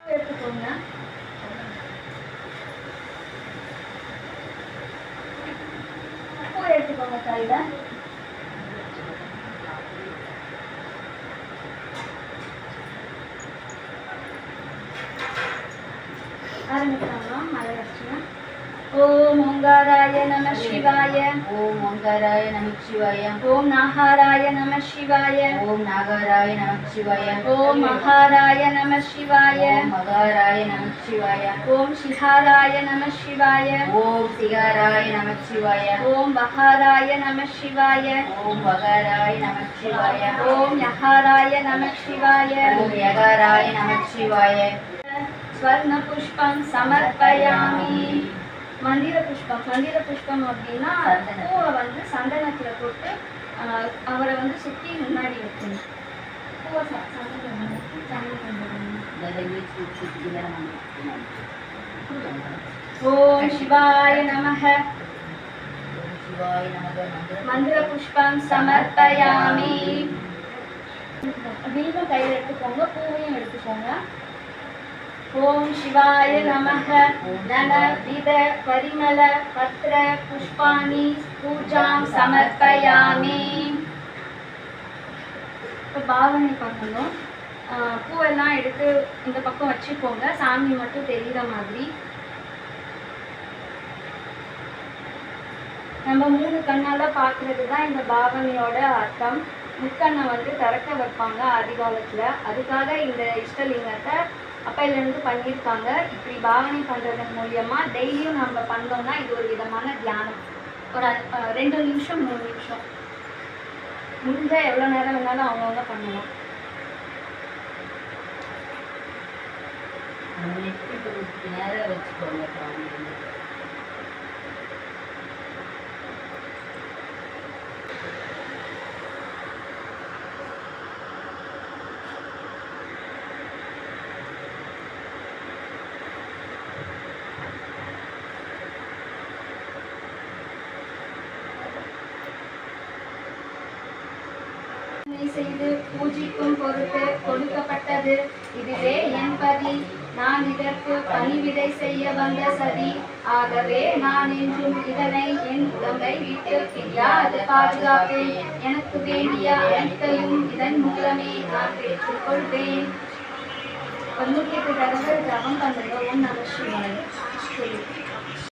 எடுத்துக்கோங்க பூ எடுத்துக்கோங்க ஆரம்பிக்கலாமா மலை வச்சுங்க ஓம் ஓங்காராய நம சிவாய ஓம் ஓங்காராய நமக் சிவாய ஓம் நாகாராய நம சிவாய ஓம் நாகாராய நமக் சிவாய ஓம் மகாராய நம சிவாய மகாராய நமக் சிவாய ஓம் சிகாராய நம சிவாய ஓம் சிகாராய நமக் சிவாய ஓம் பகாராய நம சிவாய ஓம் வகாராய நமக் சிவாய ஓம் யகாராய நம சிவாய ஓம் யகாராய நமக் சிவாய ஸ்வர்ண புஷ்பம் சமர்ப்பயாமி. மந்திர புஷ்பம் மந்திர புஷ்பம் அப்படின்னா. பூவை வந்து சந்தனத்துல போட்டு அவரை வந்து சுத்தி முன்னாடி வைக்கணும். பூவை. ஓம் சிவாய நமக. மந்திர புஷ்பம் சமர்ப்பயாமி. தீபம் கையில் எடுத்துக்கோங்க பூவையும் எடுத்துக்கோங்க. ஓம் சிவாய நமக. நன வித பரிமள பத்ர புஷ்பாணி பூஜாம் சமர்ப்பயாமி. இப்போ பாவனை பண்ணணும் ஆஹ் பூவெல்லாம் எடுத்து இந்த பக்கம் வச்சுக்கோங்க. சாமி மட்டும் தெரிகிற மாதிரி. நம்ம மூணு கண்ணால பார்க்கறது தான் இந்த பாவனையோட அர்த்தம். முக்கண்ணை வந்து திறக்க வைப்பாங்க ஆதிகாலத்துல. அதுக்காக இந்த இஷ்டலிங்கத்தை அப்பையிலேருந்து பண்ணியிருக்காங்க. இப்படி பாவனை பண்ணுறது மூலியமாக டெய்லியும் நம்ம பண்ணோம்னா இது ஒரு விதமான தியானம். ஒரு அ- ரெண்டு நிமிஷம் மூணு நிமிஷம். முடிஞ்சால் எவ்வளோ நேரம் வேணாலும் அவங்கவுங்க பண்ணலாம். நேரம் வச்சுக்கோங்க. பிரார்த்தனை செய்து பூஜிக்கும் பொருட்டு கொடுக்கப்பட்டது. இதுவே என் பதி. நான் இதற்கு பணிவிடை செய்ய வந்த சதி. ஆகவே நான் என்றும் இதனை என் உடம்பை விட்டு பிரியாது. பாதுகாப்பேன் எனக்கு வேண்டிய அனைத்தையும் இதன் மூலமே நான் பெற்றுக்கொள்வேன் தொண்ணூற்றி எட்டு தடவை ஜபம் பண்ணுறோம் நம சிவாய.